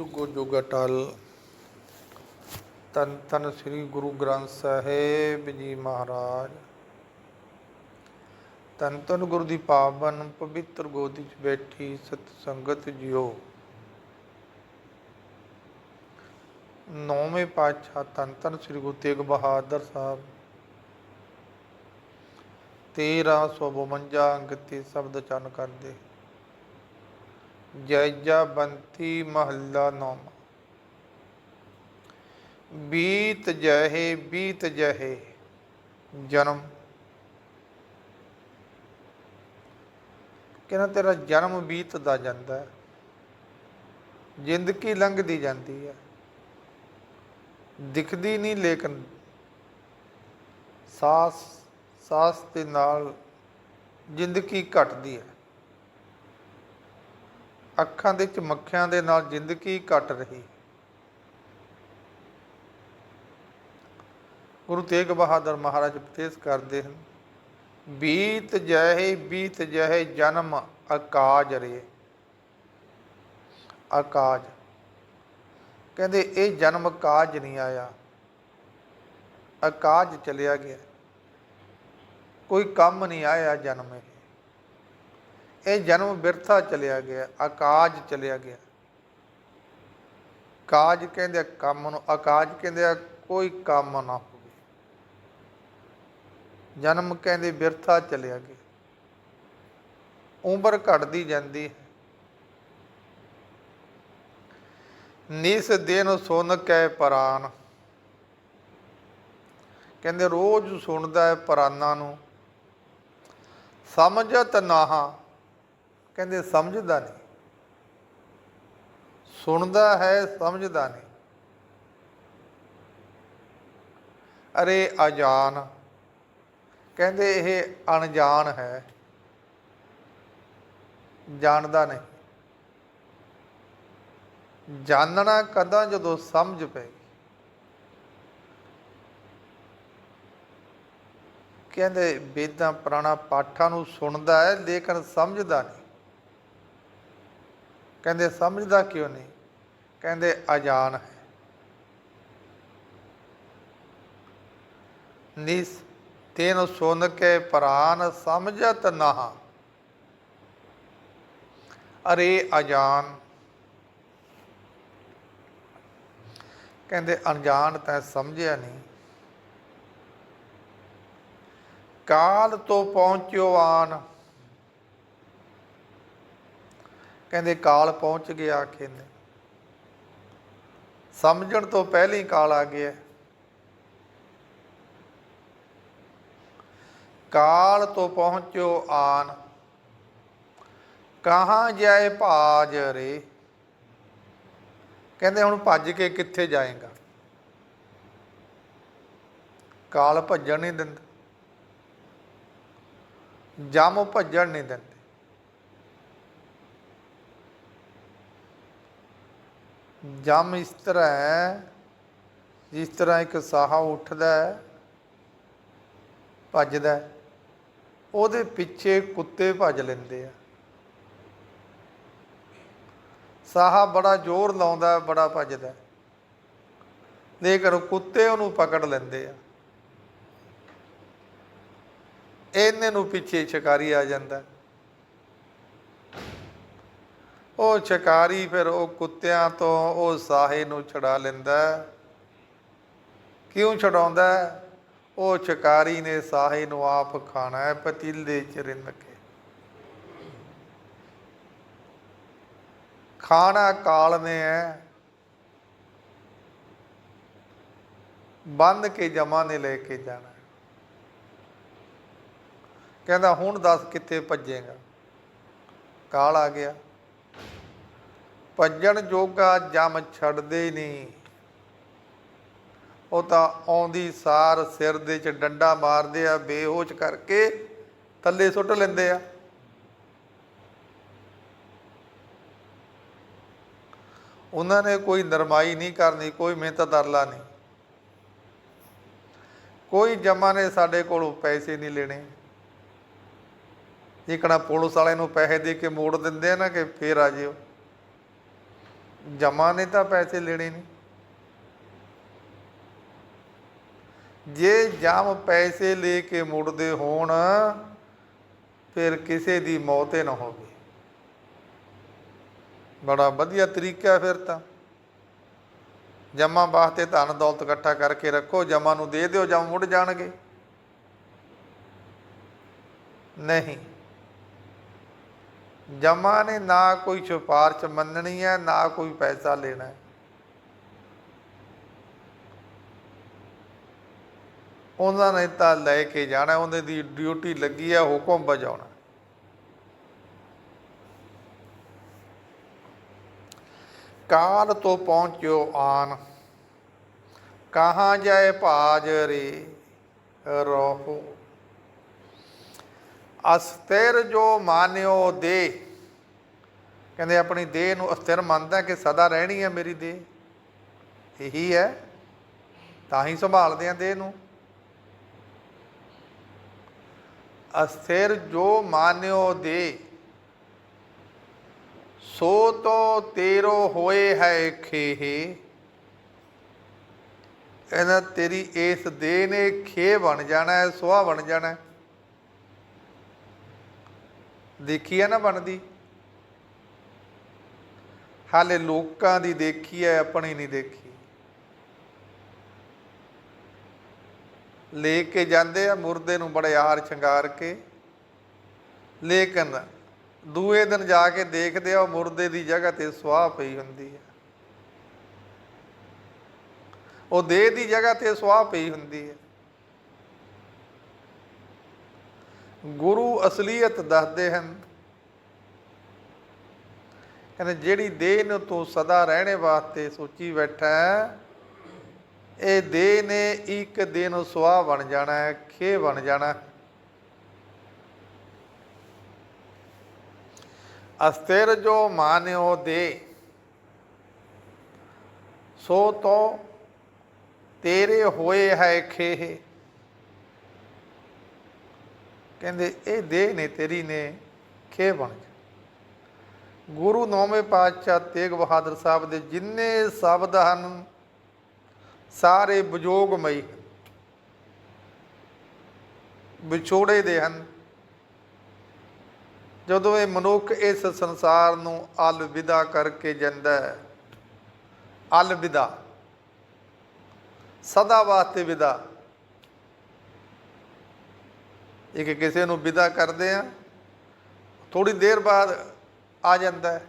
ਜੁਗੋ ਜੁਗ ਅਟਲ। ਤਨ ਤਨ ਸ੍ਰੀ ਗੁਰੂ ਗ੍ਰੰਥ ਸਾਹਿਬ ਜੀ ਮਹਾਰਾਜ। ਤਨ ਤਨ ਗੁਰੂ ਦੀ ਪਾਵਨ ਪਵਿੱਤਰ ਗੋਦੀ 'ਚ ਬੈਠੀ ਸਤ ਸੰਗਤ ਜੀਓ। ਨੌਵੇਂ ਪਾਤਸ਼ਾਹ ਤਨ ਤਨ ਸ੍ਰੀ ਗੁਰੂ ਤੇਗ ਬਹਾਦਰ ਸਾਹਿਬ। 1352 ਅੰਗ ਤੇ ਸ਼ਬਦ ਚਨ ਕਰਦੇ। ਜੈਜਾ ਬੰਤੀ ਮਹੱਲਾ ਨੌਵਾਂ। ਬੀਤ ਜਹੇ ਬੀਤ ਜਹੇ, ਜਨਮ। ਕਹਿੰਦਾ ਤੇਰਾ ਜਨਮ ਬੀਤਦਾ ਜਾਂਦਾ ਹੈ। ਜ਼ਿੰਦਗੀ ਲੰਘਦੀ ਜਾਂਦੀ ਹੈ। ਦਿਖਦੀ ਨਹੀਂ ਲੇਕਿਨ ਸਾਸ ਸਾਸ ਦੇ ਨਾਲ ਜ਼ਿੰਦਗੀ ਘਟਦੀ ਹੈ। ਅੱਖਾਂ ਦੇ ਚਮੱਖਿਆਂ ਦੇ ਨਾਲ ਜ਼ਿੰਦਗੀ ਘਟ ਰਹੀ। ਗੁਰੂ ਤੇਗ ਬਹਾਦਰ ਮਹਾਰਾਜ ਉਪਦੇਸ਼ ਕਰਦੇ ਹਨ, ਬੀਤ ਜਹੇ ਬੀਤ ਜਹੇ ਜਨਮ ਅਕਾਜ ਰੇ। ਆਕਾਜ ਕਹਿੰਦੇ, ਇਹ ਜਨਮ ਕਾਜ ਨਹੀਂ ਆਇਆ। ਆਕਾਜ ਚਲਿਆ ਗਿਆ। ਕੋਈ ਕੰਮ ਨਹੀਂ ਆਇਆ ਜਨਮ ਇਹ। ਇਹ ਜਨਮ ਬਿਰਥਾ ਚਲਿਆ ਗਿਆ ਆਕਾਜ ਚਲਿਆ ਗਿਆ। ਕਾਜ ਕਹਿੰਦੇ ਆ ਕੰਮ ਨੂੰ ਆਕਾਜ ਕਹਿੰਦੇ ਆ ਕੋਈ ਕੰਮ ਨਾ ਹੋਵੇ। ਜਨਮ ਕਹਿੰਦੇ ਬਿਰਥਾ ਚਲਿਆ ਗਿਆ। ਉਮਰ ਘਟਦੀ ਜਾਂਦੀ ਹੈ। ਨਿਸ ਦਿਨ ਸੁਣ ਕੈ ਪ੍ਰਾਨ। ਕਹਿੰਦੇ ਰੋਜ਼ ਸੁਣਦਾ ਹੈ ਪ੍ਰਾਨਾਂ ਨੂੰ। ਸਮਝਤ ਨਾਹਾ ਕਹਿੰਦੇ ਸਮਝਦਾ ਨਹੀਂ। ਸੁਣਦਾ ਹੈ, ਸਮਝਦਾ ਨਹੀਂ। ਅਰੇ ਅਜਾਨ ਕਹਿੰਦੇ ਇਹ ਅਣਜਾਣ ਹੈ। ਜਾਣਦਾ ਨਹੀਂ। ਜਾਣਨਾ ਕਦਾਂ ਜਦੋਂ ਸਮਝ ਪਏਗੀ ਕਹਿੰਦੇ ਵੇਦਾਂ ਪੁਰਾਣਾ ਪਾਠਾਂ ਨੂੰ ਸੁਣਦਾ ਹੈ, ਲੇਕਿਨ ਸਮਝਦਾ ਨਹੀਂ। ਕਹਿੰਦੇ, ਸਮਝਦਾ ਕਿਉਂ ਨਹੀਂ? ਕਹਿੰਦੇ, ਅਜਾਨ ਹੈ। ਨਿਸ, ਤੈਨ ਸੁਨ ਕੇ ਪ੍ਰਾਨ ਸਮਝਤ ਨਾ ਅਰੇ ਅਜਾਨ। ਕਹਿੰਦੇ, ਅਣਜਾਣ ਤੈ ਸਮਝਿਆ ਨਹੀਂ। ਕਾਲ ਤੋਂ ਪਹੁੰਚਿਓ ਆਨ। ਕਹਿੰਦੇ ਕਾਲ ਪਹੁੰਚ ਗਿਆ ਆਖੇ ਸਮਝਣ ਤੋਂ ਪਹਿਲਾਂ ਹੀ ਕਾਲ ਆ ਗਿਆ ਕਾਲ ਤੋਂ ਪਹੁੰਚੋ ਆਨ, ਕਹਾਂ ਜਾਏ ਭਾਜ ਰੇ? ਕਹਿੰਦੇ ਹੁਣ ਭੱਜ ਕੇ ਕਿੱਥੇ ਜਾਏਗਾ? ਕਾਲ ਭੱਜਣ ਨਹੀਂ ਦਿੰਦਾ। ਜਮ ਭੱਜਣ ਨਹੀਂ ਦਿੰਦੇ। ਜਮ ਇਸ ਤਰ੍ਹਾਂ ਹੈ, ਜਿਸ ਤਰ੍ਹਾਂ ਇੱਕ ਸਾਹਾ ਉੱਠਦਾ ਹੈ, ਭੱਜਦਾ ਹੈ, ਉਹਦੇ ਪਿੱਛੇ ਕੁੱਤੇ ਭੱਜ ਲੈਂਦੇ ਆ। ਸਾਹਾ ਬੜਾ ਜ਼ੋਰ ਲਾਉਂਦਾ ਬੜਾ ਭੱਜਦਾ ਲੇਕਿਨ ਕੁੱਤੇ ਉਹਨੂੰ ਪਕੜ ਲੈਂਦੇ ਆ। ਇਹਨੇ ਨੂੰ ਪਿੱਛੇ ਸ਼ਿਕਾਰੀ ਆ ਜਾਂਦਾ ਉਹ ਸ਼ਿਕਾਰੀ ਫਿਰ ਉਹ ਕੁੱਤਿਆਂ ਤੋਂ ਉਹ ਸਾਹੇ ਨੂੰ ਛਡਾ ਲੈਂਦਾ ਕਿਉਂ ਛਡਾਉਂਦਾ ਉਹ ਸ਼ਿਕਾਰੀ ਨੇ ਸਾਹੇ ਨੂੰ ਆਪ ਖਾਣਾ ਹੈ, ਪਤੀਲੇ ਚ ਰਿੰਨ ਕੇ। ਖਾਣਾ ਕਾਲ ਨੇ ਹੈ। ਬੰਦ ਕੇ ਜਮਾ ਨੇ ਲੈ ਕੇ ਜਾਣਾ ਕਹਿੰਦਾ, ਹੁਣ ਦੱਸ ਕਿੱਥੇ ਭੱਜੇਗਾ? ਕਾਲ ਆ ਗਿਆ। ਭੱਜਣ ਜੋਗਾ ਜਮ ਛੱਡਦੇ ਨਹੀਂ ਉਹ ਤਾਂ ਆਉਂਦੀ ਸਾਰ ਸਿਰ ਦੇ ਚ ਡੰਡਾ ਮਾਰਦੇ ਆ, ਬੇਹੋਸ਼ ਕਰਕੇ ਥੱਲੇ ਸੁੱਟ ਲੈਂਦੇ ਆ। ਉਹਨਾਂ ਨੇ ਕੋਈ ਨਰਮਾਈ ਨਹੀਂ ਕਰਨੀ, ਕੋਈ ਮਿਹਨਤ ਦਰਲਾ ਨਹੀਂ। ਕੋਈ ਜਮਾ ਨੇ ਸਾਡੇ ਕੋਲੋਂ ਪੈਸੇ ਨਹੀਂ ਲੈਣੇ। ਜਿਕਣਾ ਪੁਲਿਸ ਵਾਲੇ ਨੂੰ ਪੈਸੇ ਦੇ ਕੇ ਮੋੜ ਦਿੰਦੇ ਆ ਨਾ ਕਿ ਫੇਰ ਆ ਜਿਓ। ਜਮਾ ਨੇ ਤਾਂ ਪੈਸੇ ਲੈਣੇ ਨੇ। ਜੇ ਜਮ ਪੈਸੇ ਲੈ ਕੇ ਮੁੜਦੇ ਹੋਣ, ਫਿਰ ਕਿਸੇ ਦੀ ਮੌਤ ਹੀ ਨਾ ਹੋਵੇ। ਬੜਾ ਵਧੀਆ ਤਰੀਕਾ ਫਿਰ ਤਾਂ। ਜਮਾ ਵਾਸਤੇ ਧਨ ਦੌਲਤ ਇਕੱਠਾ ਕਰਕੇ ਰੱਖੋ, ਜਮਾ ਨੂੰ ਦੇ ਦਿਓ ਜਮ ਮੁੜ ਜਾਣਗੇ। ਨਹੀਂ। ਜਮਾ ਨੇ ਨਾ ਕੋਈ ਸਿਫਾਰਿਸ਼ ਮੰਨਣੀ ਹੈ, ਨਾ ਕੋਈ ਪੈਸਾ ਲੈਣਾ ਹੈ। ਉਹਨਾਂ ਨੇ ਤਾਂ ਲੈ ਕੇ ਜਾਣਾ ਉਹਦੇ ਦੀ ਡਿਊਟੀ ਲੱਗੀ ਹੈ, ਹੁਕਮ ਬਜਾਉਣਾ ਕਾਲ ਤੋਂ ਪਹੁੰਚਿਓ ਆਨ, ਕਹਾਂ ਜਾਏ ਭਾਜ ਰੇ ਰੋਹੋ। ਅਸਥਿਰ ਜੋ ਮਾਨਿਓ ਦੇ ਕਹਿੰਦੇ ਆਪਣੀ ਦੇਹ ਨੂੰ ਅਸਥਿਰ ਮੰਨਦਾ ਕਿ ਸਦਾ ਰਹਿਣੀ ਹੈ ਮੇਰੀ ਦੇਹ। ਇਹੀ ਹੈ। ਤਾਂ ਹੀ ਸੰਭਾਲਦੇ ਆ ਦੇਹ ਨੂੰ। ਅਸਥਿਰ ਜੋ ਮਾਨਿਓ ਦੇ ਸੋ ਤੋ ਤੇਰੋ ਹੋਏ ਹੈ ਖੇਹੇ। ਇਹਨਾਂ ਤੇਰੀ ਇਸ ਦੇਹ ਨੇ ਖੇ ਬਣ ਜਾਣਾ ਹੈ ਸੁਹਾ ਬਣ ਜਾਣਾ ਹੈ। ਦੇਖੀ ਹੈ ਨਾ ਬਣਦੀ। ਹਾਲੇ ਲੋਕਾਂ ਦੀ ਦੇਖੀ ਹੈ ਆਪਣੀ ਨਹੀਂ ਦੇਖੀ। ਲੈ ਕੇ ਜਾਂਦੇ ਆ, ਮੁਰਦੇ ਨੂੰ ਬੜੇ ਹਾਰ ਸ਼ਿੰਗਾਰ ਕੇ। ਲੇਕਿਨ ਦੂਏ ਦਿਨ ਜਾ ਕੇ ਦੇਖਦੇ ਆ, ਉਹ ਮੁਰਦੇ ਦੀ ਜਗ੍ਹਾ ਤੇ ਸੁਆਹ ਪਈ ਹੁੰਦੀ ਹੈ ਉਹ ਦੇਹ ਦੀ ਜਗ੍ਹਾ ਤੇ ਸੁਆਹ ਪਈ ਹੁੰਦੀ ਹੈ ਗੁਰੂ ਅਸਲੀਅਤ ਦੱਸਦੇ ਹਨ ਕਹਿੰਦੇ, ਜਿਹੜੀ ਦੇਹ ਨੂੰ ਤੂੰ ਸਦਾ ਰਹਿਣੇ ਵਾਸਤੇ ਸੋਚੀ ਬੈਠਾ ਇਹ ਦੇਹ ਨੇ ਇੱਕ ਦਿਨ ਸੁਆਹ ਬਣ ਜਾਣਾ ਹੈ ਖੇ ਬਣ ਜਾਣਾ ਹੈ। ਅਸਥਿਰ ਜੋ ਮਾਨਿਓ ਦੇ ਸੋ ਤੋ ਤੇਰੇ ਹੋਏ ਹੈ ਖੇਹ ਕਹਿੰਦੇ, ਇਹ ਦੇਹ ਨੇ, ਤੇਰੀ ਨੇ ਖੇ ਬਣ ਜਾ ਗੁਰੂ ਨੌਵੇਂ ਪਾਤਸ਼ਾਹ ਤੇਗ ਬਹਾਦਰ ਸਾਹਿਬ ਦੇ ਜਿੰਨੇ ਸ਼ਬਦ ਹਨ, ਸਾਰੇ ਵਿਜੋਗਮਈ ਵਿਛੋੜੇ ਦੇ ਹਨ। ਜਦੋਂ ਇਹ ਮਨੁੱਖ ਇਸ ਸੰਸਾਰ ਨੂੰ ਅਲਵਿਦਾ ਕਰਕੇ ਜਾਂਦਾ ਹੈ, ਅਲਵਿਦਾ, ਸਦਾ ਵਾਸਤੇ ਵਿਦਾ ਇੱਕ ਕਿਸੇ ਨੂੰ ਵਿਦਾ ਕਰਦੇ ਆ ਥੋੜੀ ਦੇਰ ਬਾਅਦ ਆ ਜਾਂਦਾ ਹੈ।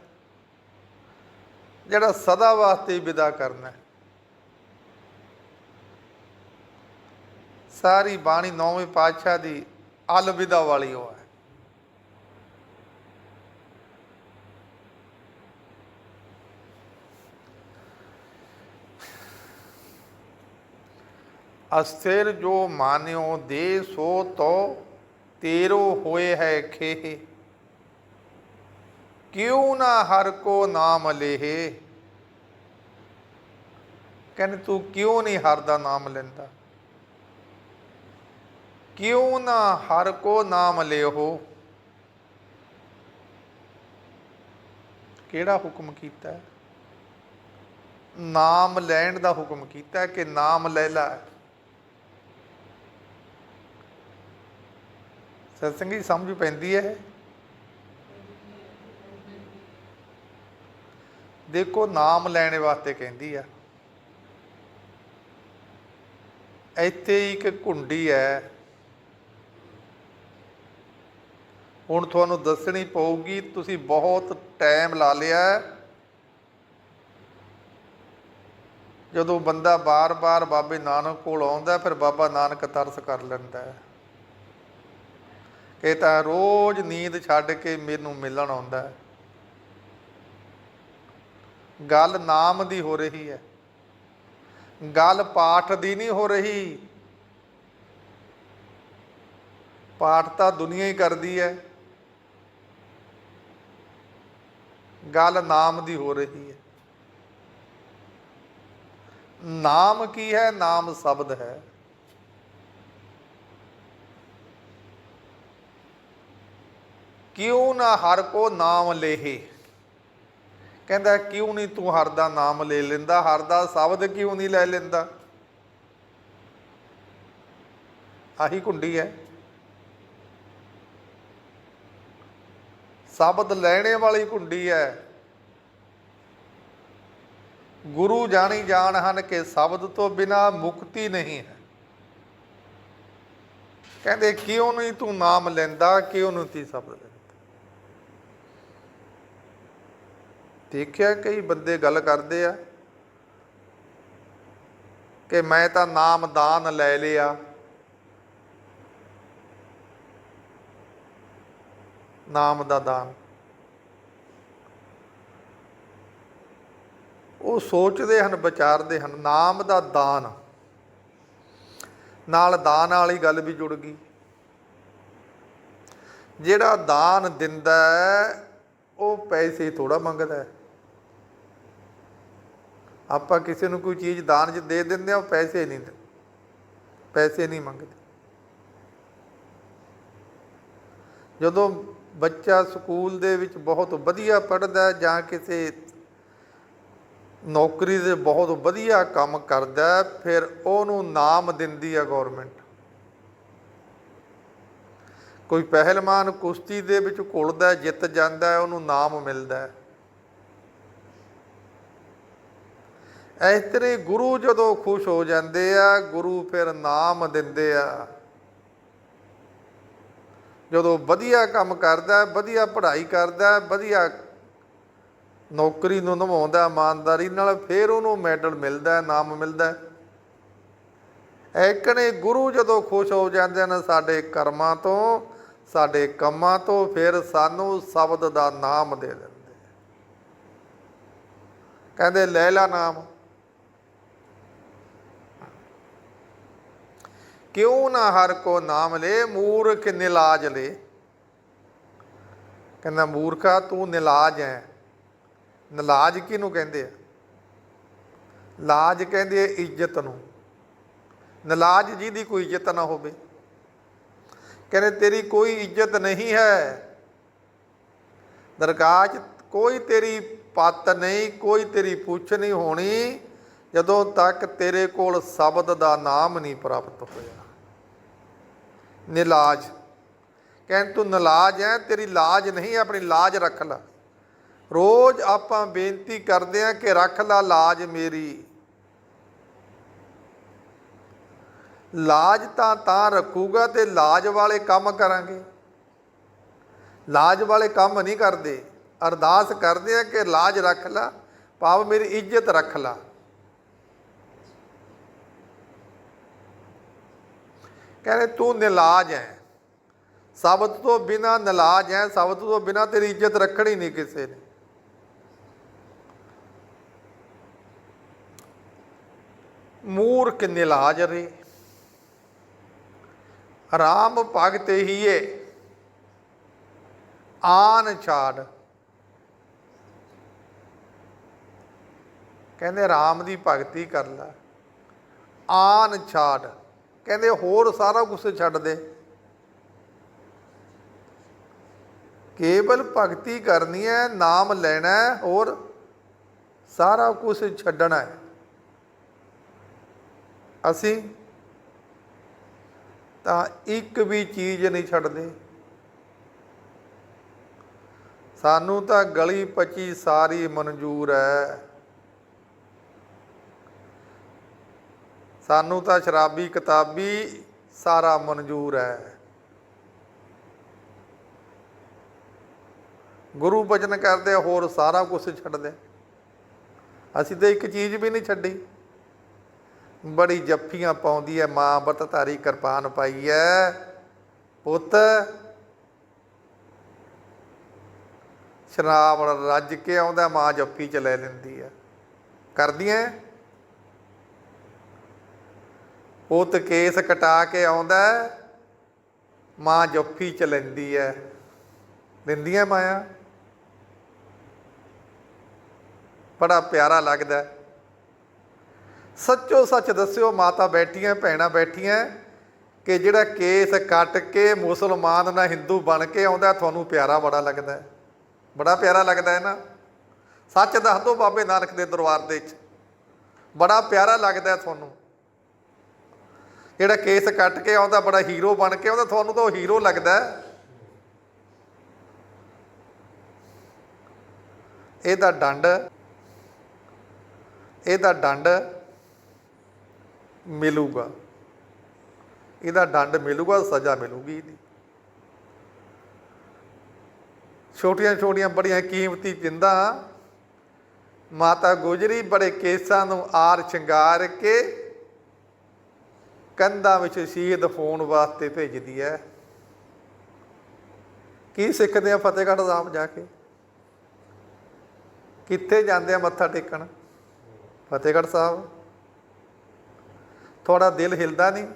ਜਿਹੜਾ ਸਦਾ ਵਾਸਤੇ ਵਿਦਾ ਕਰਨਾ ਸਾਰੀ ਬਾਣੀ ਨੌਵੇਂ ਪਾਤਸ਼ਾਹ ਦੀ ਅਲਵਿਦਾ ਵਾਲੀ ਉਹ ਹੈ। ਅਸਥਿਰ ਜੋ ਮਾਨਿਓ ਦੇ ਸੋ ਤੋ ਤੇਰੋ ਹੋਏ ਹੈ ਖੇਹ। ਕਿਉ ਨਾ ਹਰ ਕੋ ਨਾਮ ਲੇਹੇ। ਕਹਿੰਦੇ ਤੂੰ ਕਿਉਂ ਨਹੀਂ ਹਰ ਦਾ ਨਾਮ ਲੈਂਦਾ? ਕਿਉਂ ਨਾ ਹਰ ਕੋ ਨਾਮ ਲਿਓ ਕਿਹੜਾ ਹੁਕਮ ਕੀਤਾ? ਨਾਮ ਲੈਣ ਦਾ ਹੁਕਮ ਕੀਤਾ ਕਿ ਨਾਮ ਲੈ ਲੈ। ਸਤਸੰਗੀ ਸਮਝ ਪੈਂਦੀ ਹੈ। ਦੇਖੋ, ਨਾਮ ਲੈਣ ਵਾਸਤੇ ਕਹਿੰਦੀ ਆ। ਇੱਥੇ ਇੱਕ ਘੁੰਡੀ ਹੈ। ਹੁਣ ਤੁਹਾਨੂੰ ਦੱਸਣੀ ਪਊਗੀ, ਤੁਸੀਂ ਬਹੁਤ ਟਾਈਮ ਲਾ ਲਿਆ। ਜਦੋਂ ਬੰਦਾ ਬਾਰ-ਬਾਰ ਬਾਬੇ ਨਾਨਕ ਕੋਲ ਆਉਂਦਾ, ਫਿਰ ਬਾਬਾ ਨਾਨਕ ਤਰਸ ਕਰ ਲੈਂਦਾ ਹੈ। ਇਹ ਤਾਂ ਰੋਜ਼ ਨੀਂਦ ਛੱਡ ਕੇ ਮੈਨੂੰ ਮਿਲਣ ਆਉਂਦਾ ਹੈ। ਗੱਲ ਨਾਮ ਦੀ ਹੋ ਰਹੀ ਹੈ। ਗੱਲ ਪਾਠ ਦੀ ਨਹੀਂ ਹੋ ਰਹੀ। ਪਾਠ ਤਾਂ ਦੁਨੀਆ ਹੀ ਕਰਦੀ ਹੈ। ਗੱਲ ਨਾਮ ਦੀ ਹੋ ਰਹੀ ਹੈ। ਨਾਮ ਕੀ ਹੈ? ਨਾਮ ਸ਼ਬਦ ਹੈ। ਕਿਉਂ ਨਾ ਹਰ ਕੋ ਨਾਮ ਲੇਹੇ? ਕਹਿੰਦਾ, ਕਿਉਂ ਨਹੀਂ ਤੂੰ ਹਰ ਦਾ ਨਾਮ ਲੈ ਲੈਂਦਾ? ਹਰ ਦਾ ਸ਼ਬਦ ਕਿਉਂ ਨਹੀਂ ਲੈ ਲੈਂਦਾ? ਆਹੀ ਕੁੰਡੀ ਹੈ। ਸ਼ਬਦ ਲੈਣੇ ਵਾਲੀ ਕੁੰਡੀ ਹੈ। ਗੁਰੂ ਜਾਣੀ ਜਾਣ ਹਨ ਕਿ ਸ਼ਬਦ ਤੋਂ ਬਿਨਾ ਮੁਕਤੀ ਨਹੀਂ ਹੈ। ਕਹਿੰਦੇ, ਕਿਉਂ ਨਹੀਂ ਤੂੰ ਨਾਮ ਲੈਂਦਾ? ਕਿਉਂ ਨਹੀਂ ਤੀ ਸ਼ਬਦ ਦੇਖਿਆ ਕਈ ਬੰਦੇ ਗੱਲ ਕਰਦੇ ਆ ਕਿ ਮੈਂ ਤਾਂ ਨਾਮ ਦਾਨ ਲੈ ਲਿਆ। ਨਾਮ ਦਾ ਦਾਨ। ਉਹ ਸੋਚਦੇ ਹਨ, ਵਿਚਾਰਦੇ ਹਨ, ਨਾਮ ਦਾ ਦਾਨ। ਨਾਲ ਦਾਨ ਵਾਲੀ ਗੱਲ ਵੀ ਜੁੜ ਗਈ। ਜਿਹੜਾ ਦਾਨ ਦਿੰਦਾ ਉਹ ਪੈਸੇ ਥੋੜਾ ਮੰਗਦਾ ਹੈ। ਆਪਾਂ ਕਿਸੇ ਨੂੰ ਕੋਈ ਚੀਜ਼ ਦਾਨ 'ਚ ਦੇ ਦਿੰਦੇ ਆ, ਉਹ ਪੈਸੇ ਨਹੀਂ ਪੈਸੇ ਨਹੀਂ ਮੰਗਦੇ। ਜਦੋਂ ਬੱਚਾ ਸਕੂਲ ਦੇ ਵਿੱਚ ਬਹੁਤ ਵਧੀਆ ਪੜ੍ਹਦਾ ਜਾਂ ਕਿਸੇ ਨੌਕਰੀ ਦੇ ਬਹੁਤ ਵਧੀਆ ਕੰਮ ਕਰਦਾ ਫਿਰ ਉਹਨੂੰ ਨਾਮ ਦਿੰਦੀ ਆ ਗਵਰਨਮੈਂਟ ਕੋਈ ਪਹਿਲਵਾਨ ਕੁਸ਼ਤੀ ਦੇ ਵਿੱਚ ਘੁਲਦਾ ਜਿੱਤ ਜਾਂਦਾ ਉਹਨੂੰ ਨਾਮ ਮਿਲਦਾ ਇਸ ਤਰ੍ਹਾਂ ਗੁਰੂ ਜਦੋਂ ਖੁਸ਼ ਹੋ ਜਾਂਦੇ ਆ ਗੁਰੂ ਫਿਰ ਨਾਮ ਦਿੰਦੇ ਆ। ਜਦੋਂ ਵਧੀਆ ਕੰਮ ਕਰਦਾ ਵਧੀਆ ਪੜ੍ਹਾਈ ਕਰਦਾ ਵਧੀਆ ਨੌਕਰੀ ਨੂੰ ਨਿਭਾਉਂਦਾ ਇਮਾਨਦਾਰੀ ਨਾਲ ਫਿਰ ਉਹਨੂੰ ਮੈਡਲ ਮਿਲਦਾ ਹੈ, ਨਾਮ ਮਿਲਦਾ। ਹੈ ਐਕਣੇ ਗੁਰੂ ਜਦੋਂ ਖੁਸ਼ ਹੋ ਜਾਂਦੇ ਨੇ ਸਾਡੇ ਕਰਮਾਂ ਤੋਂ ਸਾਡੇ ਕੰਮਾਂ ਤੋਂ ਫਿਰ ਸਾਨੂੰ ਸ਼ਬਦ ਦਾ ਨਾਮ ਦੇ ਦਿੰਦੇ। ਕਹਿੰਦੇ ਲੈ ਲਾ ਨਾਮ। ਕਿਉਂ ਨਾ ਹਰ ਕੋ ਨਾਮ ਲੈ, ਮੂਰਖ ਨਿਲਾਜ ਲੈ। ਕਹਿੰਦਾ, ਮੂਰਖਾ ਤੂੰ ਨਿਲਾਜ ਹੈ ਨਿਲਾਜ ਕਿਹਨੂੰ ਕਹਿੰਦੇ ਆ? ਲਾਜ ਕਹਿੰਦੇ ਆ ਇੱਜ਼ਤ ਨੂੰ। ਨਿਲਾਜ ਜਿਹਦੀ ਕੋਈ ਇੱਜ਼ਤ ਨਾ ਹੋਵੇ। ਕਹਿੰਦੇ, ਤੇਰੀ ਕੋਈ ਇੱਜ਼ਤ ਨਹੀਂ ਹੈ। ਦਰਗਾਹ ਕੋਈ ਤੇਰੀ ਪੱਤ ਨਹੀਂ, ਕੋਈ ਤੇਰੀ ਪੁੱਛ ਨਹੀਂ ਹੋਣੀ, ਜਦੋਂ ਤੱਕ ਤੇਰੇ ਕੋਲ ਸ਼ਬਦ ਦਾ ਨਾਮ ਨਹੀਂ ਪ੍ਰਾਪਤ ਹੋਇਆ। ਨਿਲਾਜ। ਕਹਿੰਦੇ ਤੂੰ ਨਿਲਾਜ ਹੈ ਤੇਰੀ ਲਾਜ ਨਹੀਂ, ਆਪਣੀ ਲਾਜ ਰੱਖ ਲੈ। ਰੋਜ਼ ਆਪਾਂ ਬੇਨਤੀ ਕਰਦੇ ਆ ਕਿ ਰੱਖ ਲੈ ਲਾਜ ਮੇਰੀ। ਲਾਜ ਤਾਂ ਤਾਂ ਰੱਖੂਗਾ ਤੇ ਲਾਜ ਵਾਲੇ ਕੰਮ ਕਰਾਂਗੇ। ਲਾਜ ਵਾਲੇ ਕੰਮ ਨਹੀਂ ਕਰਦੇ। ਅਰਦਾਸ ਕਰਦੇ ਆ ਕਿ ਲਾਜ ਰੱਖ ਲੈ, ਭਾਵ ਮੇਰੀ ਇੱਜ਼ਤ ਰੱਖ ਲੈ। ਕਹਿੰਦੇ ਤੂੰ ਨਿਲਾਜ ਹੈ ਸ਼ਬਦ ਤੋਂ ਬਿਨਾ ਨਿਲਾਜ ਹੈ ਸ਼ਬਦ ਤੋਂ ਬਿਨਾ ਤੇਰੀ ਇੱਜ਼ਤ ਰੱਖਣੀ ਨਹੀਂ ਕਿਸੇ ਨੇ। ਮੂਰਖ ਨਿਲਾਜ ਰੇ। ਰਾਮ ਭਗਤ ਹੀਏ, ਆਨ ਛਾੜ। ਕਹਿੰਦੇ ਰਾਮ ਦੀ ਭਗਤੀ ਕਰ ਲੈ, ਆਨ ਛਾੜ। ਕਹਿੰਦੇ ਹੋਰ ਸਾਰਾ ਕੁਝ ਛੱਡ ਦੇ। ਕੇਵਲ ਭਗਤੀ ਕਰਨੀ ਹੈ, ਨਾਮ ਲੈਣਾ ਹੈ ਹੋਰ ਸਾਰਾ ਕੁਝ ਛੱਡਣਾ ਹੈ। ਅਸੀਂ ਤਾਂ ਇੱਕ ਵੀ ਚੀਜ਼ ਨਹੀਂ ਛੱਡਦੇ। ਸਾਨੂੰ ਤਾਂ ਗਲੀ ਪਚੀ ਸਾਰੀ ਮਨਜ਼ੂਰ ਹੈ। ਸਾਨੂੰ ਤਾਂ ਸ਼ਰਾਬੀ, ਕਿਤਾਬੀ ਸਾਰਾ ਮਨਜ਼ੂਰ ਹੈ। ਗੁਰੂ ਭਜਨ ਕਰਦੇ, ਹੋਰ ਸਾਰਾ ਕੁਝ ਛੱਡਦੇ ਅਸੀਂ ਤਾਂ ਇੱਕ ਚੀਜ਼ ਵੀ ਨਹੀਂ ਛੱਡੀ। ਬੜੀ ਜੱਫੀਆਂ ਪਾਉਂਦੀ ਹੈ, ਮਾਂ ਬਤਤਾਰੀ ਕਿਰਪਾਨ ਪਾਈ ਹੈ। ਪੁੱਤ, ਸ਼ਰਾਬ ਰੱਜ ਕੇ ਆਉਂਦਾ, ਮਾਂ ਜੱਫੀ ਚ ਲੈ ਲੈਂਦੀ ਹੈ। ਕਰਦੀਆਂ ਉਹ ਪੁੱਤ ਕੇਸ ਕਟਾ ਕੇ ਆਉਂਦਾ ਮਾਂ ਜੱਫੀ ਚ ਲੈਂਦੀ ਐ ਦਿੰਦੀਆਂ ਮਾਇਆ। ਬੜਾ ਪਿਆਰਾ ਲੱਗਦਾ ਸੱਚੋ ਸੱਚ ਦੱਸਿਓ, ਮਾਤਾ ਬੈਠੀਆਂ, ਭੈਣਾਂ ਬੈਠੀਆਂ, ਕਿ ਜਿਹੜਾ ਕੇਸ ਕੱਟ ਕੇ ਮੁਸਲਮਾਨ ਨਾ ਹਿੰਦੂ ਬਣ ਕੇ ਆਉਂਦਾ, ਤੁਹਾਨੂੰ ਪਿਆਰਾ ਬੜਾ ਲੱਗਦਾ ਹੈ। ਬੜਾ ਪਿਆਰਾ ਲੱਗਦਾ ਹੈ ਨਾ। ਸੱਚ ਦੱਸ ਦੋ ਬਾਬੇ ਨਾਨਕ ਦੇ ਦਰਬਾਰ ਦੇ ਵਿੱਚ। ਬੜਾ ਪਿਆਰਾ ਲੱਗਦਾ ਤੁਹਾਨੂੰ। ਜਿਹੜਾ ਕੇਸ ਕੱਟ ਕੇ ਆਉਂਦਾ, ਬੜਾ ਹੀਰੋ ਬਣ ਕੇ ਆਉਂਦਾ, ਤੁਹਾਨੂੰ ਤਾਂ ਉਹ ਹੀਰੋ ਲੱਗਦਾ ਇਹਦਾ ਡੰਡ ਇਹਦਾ ਡੰਡ ਮਿਲੂਗਾ। ਇਹਦਾ ਡੰਡ ਮਿਲੂਗਾ ਸਜ਼ਾ ਮਿਲੂਗੀ ਇਹਦੀ। ਛੋਟੀਆਂ ਛੋਟੀਆਂ ਬੜੀਆਂ ਕੀਮਤੀ ਜਿੰਦਾਂ ਮਾਤਾ ਗੁਜਰੀ ਬੜੇ ਕੇਸਾਂ ਨੂੰ ਆਰ ਸ਼ਿੰਗਾਰ ਕੇ ਕੰਧਾਂ ਵਿੱਚ ਸ਼ਹੀਦ ਹੋਣ ਵਾਸਤੇ ਭੇਜਦੀ ਹੈ ਕੀ ਸਿੱਖਦੇ ਆ ਫਤਿਹਗੜ੍ਹ ਸਾਹਿਬ ਜਾ ਕੇ? ਕਿੱਥੇ ਜਾਂਦੇ ਆ ਮੱਥਾ ਟੇਕਣ? ਫਤਿਹਗੜ੍ਹ ਸਾਹਿਬ। ਤੁਹਾਡਾ ਦਿਲ ਹਿਲਦਾ ਨਹੀਂ?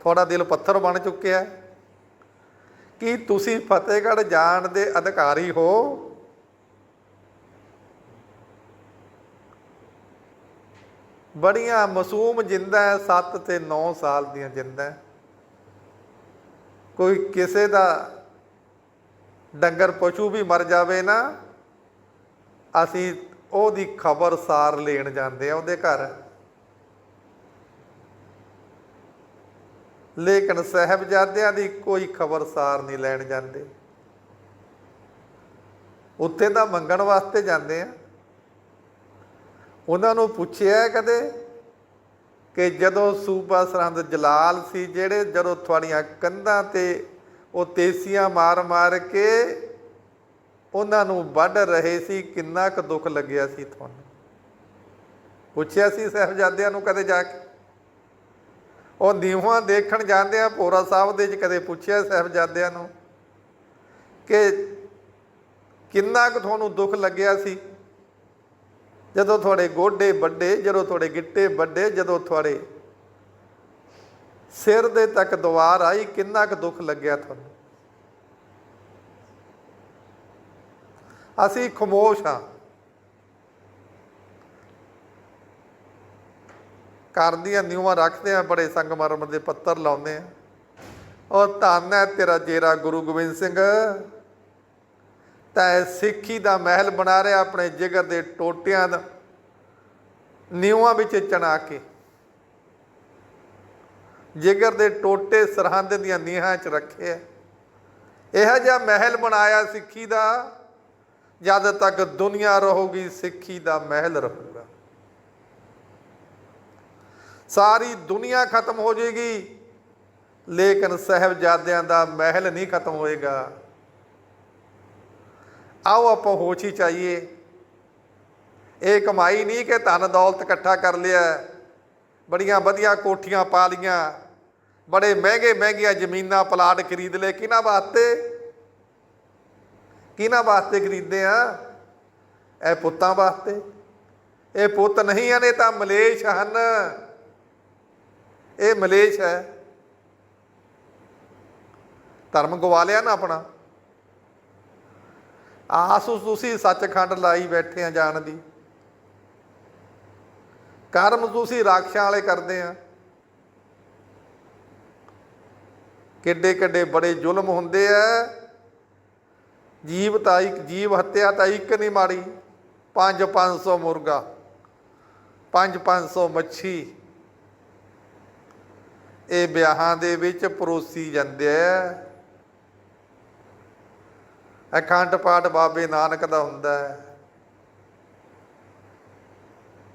ਤੁਹਾਡਾ ਦਿਲ ਪੱਥਰ ਬਣ ਚੁੱਕਿਆ ਕੀ ਤੁਸੀਂ ਫਤਿਹਗੜ੍ਹ ਜਾਣ ਦੇ ਅਧਿਕਾਰੀ ਹੋ? ਬੜੀਆਂ ਮਾਸੂਮ ਜਿੰਦਾ 7 ਤੇ 9 ਸਾਲ ਦੀਆਂ ਜਿੰਦਾ ਕੋਈ ਕਿਸੇ ਦਾ ਡੰਗਰ ਪਸ਼ੂ ਵੀ ਮਰ ਜਾਵੇ ਨਾ, ਅਸੀਂ ਉਹਦੀ ਖਬਰ ਸਾਰ ਲੈਣ ਜਾਂਦੇ ਆ ਉਹਦੇ ਘਰ। ਲੇਕਿਨ ਸਹਿਬਜ਼ਾਦਿਆਂ ਦੀ ਕੋਈ ਖਬਰ ਸਾਰ ਨਹੀਂ ਲੈਣ ਜਾਂਦੇ। ਉੱਥੇ ਤਾਂ ਮੰਗਣ ਵਾਸਤੇ ਜਾਂਦੇ ਆ। ਉਹਨਾਂ ਨੂੰ ਪੁੱਛਿਆ ਕਦੇ ਕਿ ਜਦੋਂ ਸੂਬਾ ਸਰਹੰਦ ਜਲਾਲ ਸੀ, ਜਿਹੜੇ ਜਦੋਂ ਤੁਹਾਡੀਆਂ ਕੰਧਾਂ ਤੇ ਉਹ ਤੇਸੀਆਂ ਮਾਰ-ਮਾਰ ਕੇ ਉਹਨਾਂ ਨੂੰ ਵੱਢ ਰਹੇ ਸੀ, ਕਿੰਨਾ ਕੁ ਦੁੱਖ ਲੱਗਿਆ ਸੀ ਤੁਹਾਨੂੰ? ਪੁੱਛਿਆ ਸੀ ਸਹਿਬਜ਼ਾਦਿਆਂ ਨੂੰ ਕਦੇ ਜਾ ਕੇ? ਉਹ ਨੀਹਾਂ ਦੇਖਣ ਜਾਂਦੇ ਆ, ਭੋਰਾ ਸਾਹਿਬ ਦੇ ਵਿੱਚ ਕਦੇ ਪੁੱਛਿਆ ਸਹਿਬਜ਼ਾਦਿਆਂ ਨੂੰ ਕਿ ਕਿੰਨਾ ਕੁ ਤੁਹਾਨੂੰ ਦੁੱਖ ਲੱਗਿਆ ਸੀ? ਜਦੋਂ ਤੁਹਾਡੇ ਗੋਡੇ ਵੱਡੇ, ਜਦੋਂ ਤੁਹਾਡੇ ਗਿੱਟੇ ਵੱਡੇ, ਜਦੋਂ ਤੁਹਾਡੇ ਸਿਰ ਦੇ ਤੱਕ ਦੁਆਰ ਆਈ, ਕਿੰਨਾ ਕੁ ਦੁੱਖ ਲੱਗਿਆ ਤੁਹਾਨੂੰ? ਅਸੀਂ ਖਮੋਸ਼ ਹਾਂ। ਘਰ ਦੀਆਂ ਨਿਊਆਂ ਰੱਖਦੇ ਆ ਬੜੇ ਸੰਗਮਰਮਰ ਦੇ ਪੱਤਰ ਲਾਉਂਦੇ ਆ ਉਹ ਧੰਨ ਹੈ ਤੇਰਾ ਜੇਰਾ ਗੁਰੂ ਗੋਬਿੰਦ ਸਿੰਘ। ਤੈ ਸਿੱਖੀ ਦਾ ਮਹਿਲ ਬਣਾ ਰਿਹਾ ਆਪਣੇ ਜਿਗਰ ਦੇ ਟੋਟਿਆਂ ਦਾ, ਨਿਊਆਂ ਵਿੱਚ ਚਣਾ ਕੇ। ਜਿਗਰ ਦੇ ਟੋਟੇ ਸਰਹੰਦ ਦੀਆਂ ਨੀਹਾਂ 'ਚ ਰੱਖੇ ਆ ਇਹੋ ਜਿਹਾ ਮਹਿਲ ਬਣਾਇਆ ਸਿੱਖੀ ਦਾ, ਜਦ ਤੱਕ ਦੁਨੀਆ ਰਹੂਗੀ ਸਿੱਖੀ ਦਾ ਮਹਿਲ ਰਹੂਗਾ। ਸਾਰੀ ਦੁਨੀਆ ਖਤਮ ਹੋ ਜਾਏਗੀ ਲੇਕਿਨ ਸਹਿਬਜ਼ਾਦਿਆਂ ਦਾ ਮਹਿਲ ਨਹੀਂ ਖਤਮ ਹੋਏਗਾ। ਆਓ ਆਪਾਂ ਹੋਸ਼ ਹੀ ਚਾਹੀਏ। ਇਹ ਕਮਾਈ ਨਹੀਂ ਕਿ ਧਨ ਦੌਲਤ ਇਕੱਠਾ ਕਰ ਲਿਆ। ਬੜੀਆਂ ਵਧੀਆ ਕੋਠੀਆਂ ਪਾ ਲੀਆਂ ਬੜੇ ਮਹਿੰਗੇ ਮਹਿੰਗੀਆਂ ਜ਼ਮੀਨਾਂ ਪਲਾਟ ਖਰੀਦ ਲਏ। ਕਿਹਨਾਂ ਵਾਸਤੇ? ਕਿਹਨਾਂ ਵਾਸਤੇ ਖਰੀਦਦੇ ਆ? ਇਹ ਪੁੱਤਾਂ ਵਾਸਤੇ। ਇਹ ਪੁੱਤ ਨਹੀਂ ਹਨ ਇਹ ਤਾਂ ਮਲੇਸ਼ ਹਨ। ਇਹ ਮਲੇਸ਼ ਹੈ। ਧਰਮ ਗਵਾ ਲਿਆ ਨਾ ਆਪਣਾ। ਆਸ ਤੁਸੀਂ ਸੱਚਖੰਡ ਲਾਈ ਬੈਠੇ ਆ ਜਾਣ ਦੀ। ਕਰਮ ਤੁਸੀਂ ਰਾਖਸ਼ਾਂ ਵਾਲੇ ਕਰਦੇ ਆ। ਕਿੱਡੇ ਕਿੱਡੇ ਬੜੇ ਜ਼ੁਲਮ ਹੁੰਦੇ ਆ। ਜੀਵ ਤਾਂ ਇੱਕ ਜੀਵ ਹੱਤਿਆ ਤਾਂ ਇੱਕ ਨਹੀਂ ਮਾੜੀ। 5 500 ਮੁਰਗਾ 5 500 ਮੱਛੀ। ਇਹ ਵਿਆਹਾਂ ਦੇ ਵਿੱਚ ਪਰੋਸੀ ਜਾਂਦੇ ਆ। ਅਖੰਡ ਪਾਠ ਬਾਬੇ ਨਾਨਕ ਦਾ ਹੁੰਦਾ ਹੈ।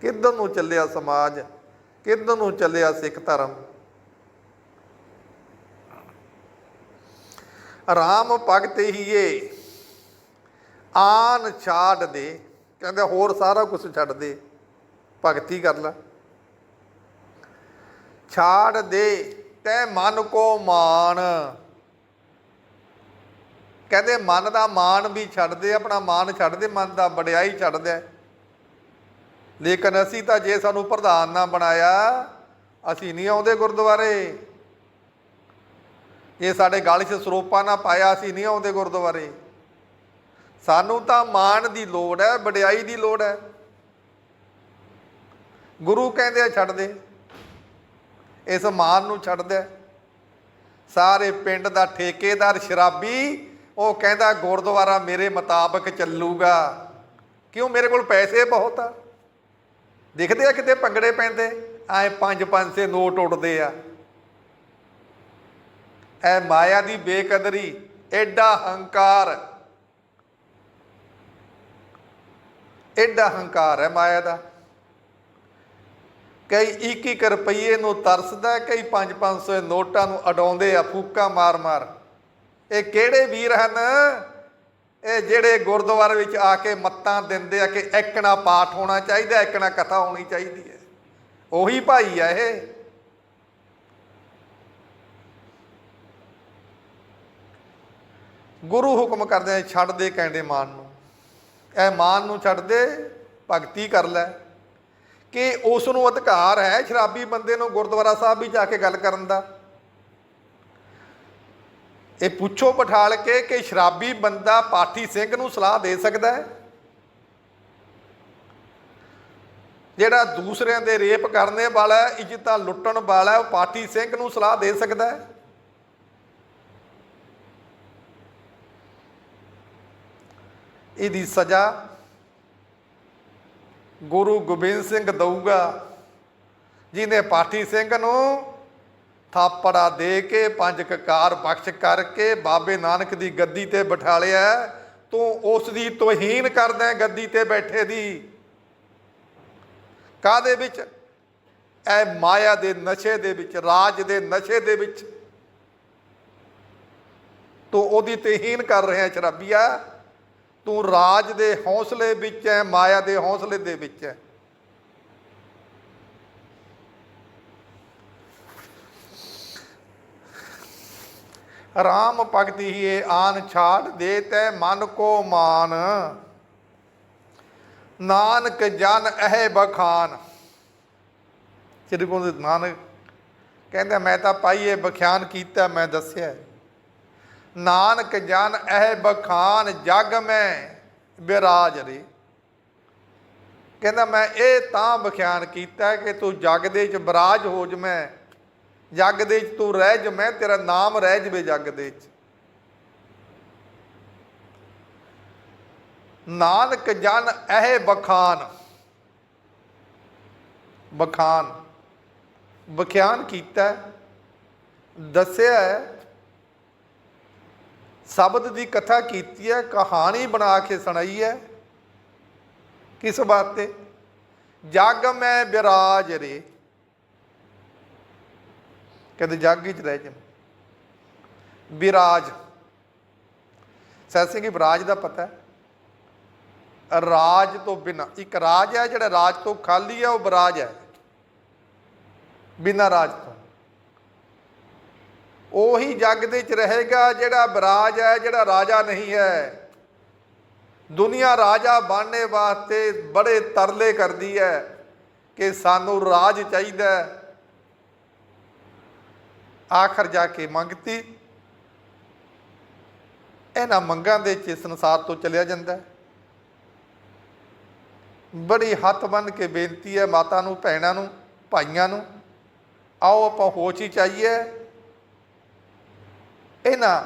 ਕਿੱਧਰ ਨੂੰ ਚੱਲਿਆ ਸਮਾਜ? ਕਿੱਧਰ ਨੂੰ ਚੱਲਿਆ ਸਿੱਖ ਧਰਮ? ਰਾਮ ਭਗਤ ਹੀਏ ਆਨ ਛਾੜ ਦੇ। ਕਹਿੰਦੇ ਹੋਰ ਸਾਰਾ ਕੁਝ ਛੱਡ ਦੇ। ਭਗਤੀ ਕਰ ਲੈ। ਛਾੜ ਦੇ ਤੈ ਮਨ ਕੋ ਮਾਨ ਕਹਿੰਦੇ ਮਨ ਦਾ ਮਾਣ ਵੀ ਛੱਡਦੇ, ਆਪਣਾ ਮਾਣ ਛੱਡਦੇ, ਮਨ ਦਾ ਵਡਿਆਈ ਛੱਡਦੇ। ਲੇਕਿਨ ਅਸੀਂ ਤਾਂ ਜੇ ਸਾਨੂੰ ਪ੍ਰਧਾਨ ਨਾ ਬਣਾਇਆ, ਅਸੀਂ ਨਹੀਂ ਆਉਂਦੇ ਗੁਰਦੁਆਰੇ। ਜੇ ਸਾਡੇ ਗਲ 'ਚ ਸਰੋਪਾ ਨਾ ਪਾਇਆ, ਅਸੀਂ ਨਹੀਂ ਆਉਂਦੇ ਗੁਰਦੁਆਰੇ। ਸਾਨੂੰ ਤਾਂ ਮਾਣ ਦੀ ਲੋੜ ਹੈ, ਵਡਿਆਈ ਦੀ ਲੋੜ ਹੈ। ਗੁਰੂ ਕਹਿੰਦੇ ਆ ਛੱਡ ਦੇ। ਇਸ ਮਾਨ ਨੂੰ ਛੱਡ ਦੇ। ਸਾਰੇ ਪਿੰਡ ਦਾ ਠੇਕੇਦਾਰ ਸ਼ਰਾਬੀ ਉਹ ਕਹਿੰਦਾ ਗੁਰਦੁਆਰਾ ਮੇਰੇ ਮੁਤਾਬਕ ਚੱਲੂਗਾ। ਕਿਉਂ? ਮੇਰੇ ਕੋਲ ਪੈਸੇ ਬਹੁਤ ਆ। ਦੇਖਦੇ ਆ ਕਿਤੇ ਪੰਗੜੇ ਪੈਂਦੇ। ਐ ਪੰਜ ਪੰਜ ਸੇ ਨੋਟ ਉੱਡਦੇ ਆ। ਐ ਮਾਇਆ ਦੀ ਬੇਕਦਰੀ ਐਡਾ ਹੰਕਾਰ। ਐਡਾ ਹੰਕਾਰ ਹੈ ਮਾਇਆ ਦਾ। ਕਈ ਇੱਕ ਇੱਕ ਰੁਪਈਏ ਨੂੰ ਤਰਸਦਾ ਹੈ, ਕਈ 5-500 ਨੋਟਾਂ ਨੂੰ ਅਡਾਉਂਦੇ ਆ ਫੂਕਾ ਮਾਰ-ਮਾਰ। ਇਹ ਕਿਹੜੇ ਵੀਰ ਹਨ? ਇਹ ਜਿਹੜੇ ਗੁਰਦੁਆਰੇ ਵਿੱਚ ਆ ਕੇ ਮੱਤਾਂ ਦਿੰਦੇ ਆ ਕਿ ਇੱਕਣਾ ਪਾਠ ਹੋਣਾ ਚਾਹੀਦਾ ਇੱਕਣਾ ਕਥਾ ਹੋਣੀ ਚਾਹੀਦੀ ਹੈ। ਉਹੀ ਭਾਈ ਆ ਇਹ। ਗੁਰੂ ਹੁਕਮ ਕਰਦੇ ਆ, ਛੱਡ ਦੇ ਕਹਿੰਦੇ ਮਾਨ ਨੂੰ। ਇਹ ਮਾਨ ਨੂੰ ਛੱਡ ਦੇ, ਭਗਤੀ ਕਰ ਲੈ। ਕਿ ਉਸ ਨੂੰ ਅਧਿਕਾਰ ਹੈ ਸ਼ਰਾਬੀ ਬੰਦੇ ਨੂੰ ਗੁਰਦੁਆਰਾ ਸਾਹਿਬ ਵਿੱਚ ਜਾ ਕੇ ਗੱਲ ਕਰਨ ਦਾ? ਇਹ ਪੁੱਛੋ ਪਠਾਲ ਕੇ ਕਿ ਸ਼ਰਾਬੀ ਬੰਦਾ ਪਾਠੀ ਸਿੰਘ ਨੂੰ ਸਲਾਹ ਦੇ ਸਕਦਾ ਹੈ? ਜਿਹੜਾ ਦੂਸਰਿਆਂ ਦੇ ਰੇਪ ਕਰਨੇ ਵਾਲਾ ਹੈ, ਇੱਜ਼ਤਾਂ ਲੁੱਟਣ ਵਾਲਾ ਹੈ, ਉਹ ਪਾਠੀ ਸਿੰਘ ਨੂੰ ਸਲਾਹ ਦੇ ਸਕਦਾ ਹੈ? ਇਹਦੀ ਸਜ਼ਾ ਗੁਰੂ ਗੋਬਿੰਦ ਸਿੰਘ ਦਊਗਾ ਜਿਹਨੇ ਪਾਠੀ ਸਿੰਘ ਨੂੰ ਥਾਪੜਾ ਦੇ ਕੇ ਪੰਜ ਕਕਾਰ ਬਖਸ਼ ਕਰਕੇ ਬਾਬੇ ਨਾਨਕ ਦੀ ਗੱਦੀ ਤੇ ਬਿਠਾ ਲਿਆ। ਤੂੰ ਉਸ ਦੀ ਤੋਹੀਨ ਕਰਦਾ ਗੱਦੀ ਤੇ ਬੈਠੇ ਦੀ। ਕਾਦੇ ਵਿੱਚ? ਐ ਮਾਇਆ ਦੇ ਨਸ਼ੇ ਦੇ ਵਿੱਚ, ਰਾਜ ਦੇ ਨਸ਼ੇ ਦੇ ਵਿੱਚ। ਤੂੰ ਉਹਦੀ ਤਹੀਨ ਕਰ ਰਿਹਾ ਸ਼ਰਾਬੀਆ। ਤੂੰ ਰਾਜ ਦੇ ਹੌਸਲੇ ਵਿੱਚ ਹੈ, ਮਾਇਆ ਦੇ ਹੌਸਲੇ ਦੇ ਵਿੱਚ ਹੈ। ਰਾਮ ਭਗਤੀ ਹੀ ਆਨ ਛਾੜ ਦੇ ਤੈ ਮਨ ਕੋ ਮਾਨ। ਨਾਨਕ ਜਨ ਅਹਿ ਬਖਾਨ। ਸ੍ਰੀ ਗੁਰੂ ਨਾਨਕ। ਕਹਿੰਦਾ, ਮੈਂ ਤਾਂ ਪਾਈਏ ਬਖਿਆਨ ਕੀਤਾ, ਮੈਂ ਦੱਸਿਆ। ਨਾਨਕ ਜਨ ਅਹਿ ਬਖਾਨ, ਜਗ ਮੈਂ ਬਿਰਾਜ ਰੇ। ਕਹਿੰਦਾ, ਮੈਂ ਇਹ ਤਾਂ ਬਖਿਆਨ ਕੀਤਾ ਕਿ ਤੂੰ ਜਗ ਦੇ ਵਿੱਚ ਬਰਾਜ ਹੋ ਜਮੈ ਜੱਗ ਦੇ ਵਿੱਚ ਤੂੰ ਰਹਿ ਜਮੈ ਤੇਰਾ ਨਾਮ ਰਹਿ ਜਵੇ ਜੱਗ ਦੇ ਵਿੱਚ। ਨਾਨਕ ਜਨ ਇਹ ਬਖਾਨ ਬਖਾਨ ਬਖਿਆਨ ਕੀਤਾ ਦੱਸਿਆ ਸ਼ਬਦ ਦੀ ਕਥਾ ਕੀਤੀ ਹੈ, ਕਹਾਣੀ ਬਣਾ ਕੇ ਸੁਣਾਈ ਹੈ। ਕਿਸ ਬਾਤ ਤੇ ਜਗ ਮੈਂ ਵਿਰਾਜ ਰੇ। ਕਹਿੰਦੇ, ਜਗ 'ਚ ਰਹਿ ਜਾ ਵਿਰਾਜ ਸੈਦ ਸਿੰਘ ਜੀ ਵਿਰਾਜ ਦਾ ਪਤਾ ਹੈ। ਰਾਜ ਤੋਂ ਬਿਨਾ, ਇੱਕ ਰਾਜ ਹੈ ਜਿਹੜਾ ਰਾਜ ਤੋਂ ਖਾਲੀ ਹੈ, ਉਹ ਬਰਾਜ ਹੈ। ਬਿਨਾ ਰਾਜ ਤੋਂ। ਉਹੀ ਜੱਗ ਦੇ ਵਿੱਚ ਰਹੇਗਾ ਜਿਹੜਾ ਵਿਰਾਜ ਹੈ, ਜਿਹੜਾ ਰਾਜਾ ਨਹੀਂ ਹੈ। ਦੁਨੀਆ ਰਾਜਾ ਬਣਨੇ ਵਾਸਤੇ ਬੜੇ ਤਰਲੇ ਕਰਦੀ ਹੈ ਕਿ ਸਾਨੂੰ ਰਾਜ ਚਾਹੀਦਾ ਹੈ। ਆਖਰ ਜਾ ਕੇ ਮੰਗਤੀ। ਇਹਨਾਂ ਮੰਗਾਂ ਦੇ ਚ ਸੰਸਾਰ ਤੋਂ ਚਲਿਆ ਜਾਂਦਾ ਬੜੀ ਹੱਥ ਬੰਨ ਕੇ ਬੇਨਤੀ ਹੈ ਮਾਤਾ ਨੂੰ, ਭੈਣਾਂ ਨੂੰ, ਭਾਈਆਂ ਨੂੰ, ਆਓ ਆਪਾਂ ਹੋਸ਼ ਹੀ ਚਾਹੀਏ। ਇਹਨਾਂ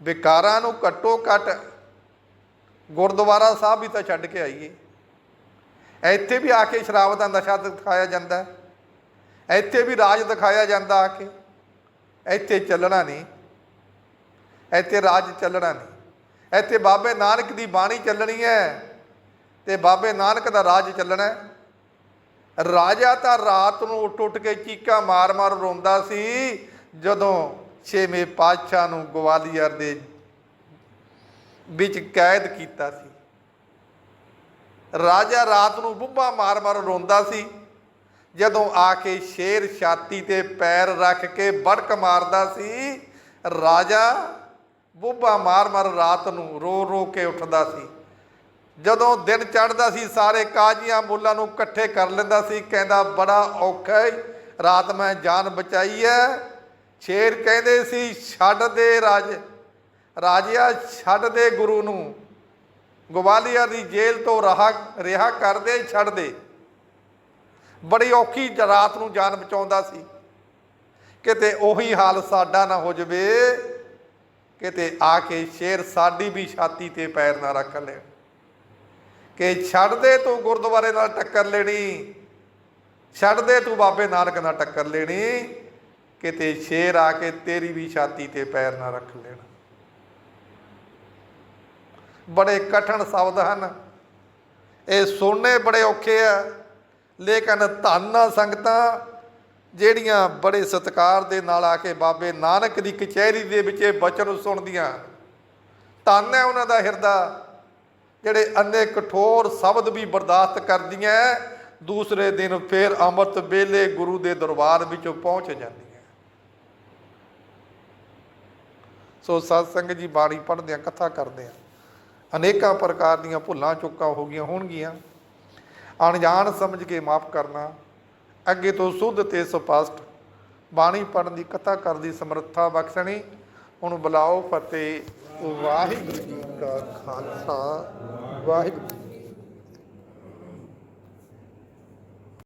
ਵਿਕਾਰਾਂ ਨੂੰ ਘੱਟੋ ਘੱਟ ਗੁਰਦੁਆਰਾ ਸਾਹਿਬ ਵੀ ਤਾਂ ਛੱਡ ਕੇ ਆਈਏ। ਇੱਥੇ ਵੀ ਆ ਕੇ ਸ਼ਰਾਬ ਦਾ ਨਸ਼ਾ ਦਿਖਾਇਆ ਜਾਂਦਾ ਇੱਥੇ ਵੀ ਰਾਜ ਦਿਖਾਇਆ ਜਾਂਦਾ ਆ ਕੇ। ਇੱਥੇ ਚੱਲਣਾ ਨਹੀਂ, ਇੱਥੇ ਰਾਜ ਚੱਲਣਾ ਨਹੀਂ, ਇੱਥੇ ਬਾਬੇ ਨਾਨਕ ਦੀ ਬਾਣੀ ਚੱਲਣੀ ਹੈ ਤੇ ਬਾਬੇ ਨਾਨਕ ਦਾ ਰਾਜ ਚੱਲਣਾ ਹੈ। ਰਾਜਾ ਤਾਂ ਰਾਤ ਨੂੰ ਉੱਠ ਉੱਠ ਕੇ ਚੀਕਾਂ ਮਾਰ-ਮਾਰ ਰੋਂਦਾ ਸੀ, ਜਦੋਂ ਛੇਵੇਂ ਪਾਤਸ਼ਾਹ ਨੂੰ ਗਵਾਲੀਅਰ ਦੇ ਵਿੱਚ ਕੈਦ ਕੀਤਾ ਸੀ। ਰਾਜਾ ਰਾਤ ਨੂੰ ਬੁੱਬਾ ਮਾਰ-ਮਾਰ ਰੋਂਦਾ ਸੀ। ਜਦੋਂ ਆ ਕੇ ਸ਼ੇਰ ਛਾਤੀ ਤੇ ਪੈਰ ਰੱਖ ਕੇ ਬੜਕ ਮਾਰਦਾ ਸੀ, ਰਾਜਾ ਬੁੱਬਾ ਮਾਰ-ਮਾਰ ਰਾਤ ਨੂੰ ਰੋ-ਰੋ ਕੇ ਉੱਠਦਾ ਸੀ। ਜਦੋਂ ਦਿਨ ਚੜ੍ਹਦਾ ਸੀ, ਸਾਰੇ ਕਾਜੀਆਂ ਮੁੱਲਾਂ ਨੂੰ ਇਕੱਠੇ ਕਰ ਲੈਂਦਾ ਸੀ, ਕਹਿੰਦਾ, ਬੜਾ ਔਖਾ ਹੈ ਰਾਤ ਮੈਂ ਜਾਨ ਬਚਾਈ ਹੈ ਸ਼ੇਰ ਕਹਿੰਦੇ ਸੀ, ਛੱਡ ਦੇ ਰਾਜ, ਰਾਜਿਆ, ਛੱਡ ਦੇ ਗੁਰੂ ਨੂੰ। ਗਵਾਲੀਅਰ ਦੀ ਜੇਲ੍ਹ ਤੋਂ ਰਹਾ, ਰਿਹਾ ਕਰਦੇ ਛੱਡ ਦੇ। ਬੜੀ ਔਖੀ ਰਾਤ ਨੂੰ ਜਾਨ ਬਚਾਉਂਦਾ ਸੀ। ਕਿਤੇ ਉਹੀ ਹਾਲ ਸਾਡਾ ਨਾ ਹੋ ਜਵੇ, ਕਿਤੇ ਆ ਕੇ ਸ਼ੇਰ ਸਾਡੀ ਵੀ ਛਾਤੀ ਤੇ ਪੈਰ ਨਾ ਰੱਖ ਲੈ। ਕਿ ਛੱਡ ਦੇ ਤੂੰ ਗੁਰਦੁਆਰੇ ਨਾਲ ਟੱਕਰ ਲੈਣੀ ਛੱਡ ਦੇ ਤੂੰ ਬਾਬੇ ਨਾਨਕ ਨਾਲ ਟੱਕਰ ਲੈਣੀ, ਕਿਤੇ ਸ਼ੇਰ ਆ ਕੇ ਤੇਰੀ ਵੀ ਛਾਤੀ ਤੇ ਪੈਰ ਨਾ ਰੱਖ ਲੈਣ। ਬੜੇ ਕਠਨ ਸ਼ਬਦ ਹਨ। ਇਹ ਸੁਣਨੇ ਬੜੇ ਔਖੇ ਆ। ਲੇਕਿਨ ਧੰਨ ਸੰਗਤਾਂ ਜਿਹੜੀਆਂ ਬੜੇ ਸਤਿਕਾਰ ਦੇ ਨਾਲ ਆ ਕੇ ਬਾਬੇ ਨਾਨਕ ਦੀ ਕਚਹਿਰੀ ਦੇ ਵਿੱਚ ਇਹ ਬਚਨ ਸੁਣਦੀਆਂ। ਧੰਨ ਹੈ ਉਹਨਾਂ ਦਾ ਹਿਰਦਾ, ਜਿਹੜੇ ਅੰਨੇ ਕਠੋਰ ਸ਼ਬਦ ਵੀ ਬਰਦਾਸ਼ਤ ਕਰਦੀਆਂ, ਦੂਸਰੇ ਦਿਨ ਫੇਰ ਅੰਮ੍ਰਿਤ ਵੇਲੇ ਗੁਰੂ ਦੇ ਦਰਬਾਰ ਵਿੱਚ ਪਹੁੰਚ ਜਾਂਦੀਆਂ। ਸੋ ਸਤ ਸੰਗਤ ਜੀ ਬਾਣੀ ਪੜ੍ਹਦੇ ਆ, ਕਥਾ ਕਰਦੇ ਆ। ਅਨੇਕਾਂ ਪ੍ਰਕਾਰ ਦੀਆਂ ਭੁੱਲਾਂ ਚੁੱਕਾਂ ਹੋ ਗਈਆਂ ਹੋਣਗੀਆਂ। ਅਣਜਾਣ ਸਮਝ ਕੇ ਮਾਫ ਕਰਨਾ, ਅੱਗੇ ਤੋਂ ਸੁੱਧ ਤੇ ਸੁਪਸ਼ਟ, ਬਾਣੀ ਪੜ੍ਹਨ ਦੀ ਕਥਾ ਕਰਨ ਦੀ ਸਮਰੱਥਾ ਬਖਸ਼ਣੀ, ਹੁਣ ਬੁਲਾਓ ਫਤਿਹ, ਵਾਹਿਗੁਰੂ ਜੀ ਕਾ ਖਾਲਸਾ, ਵਾਹਿਗੁਰੂ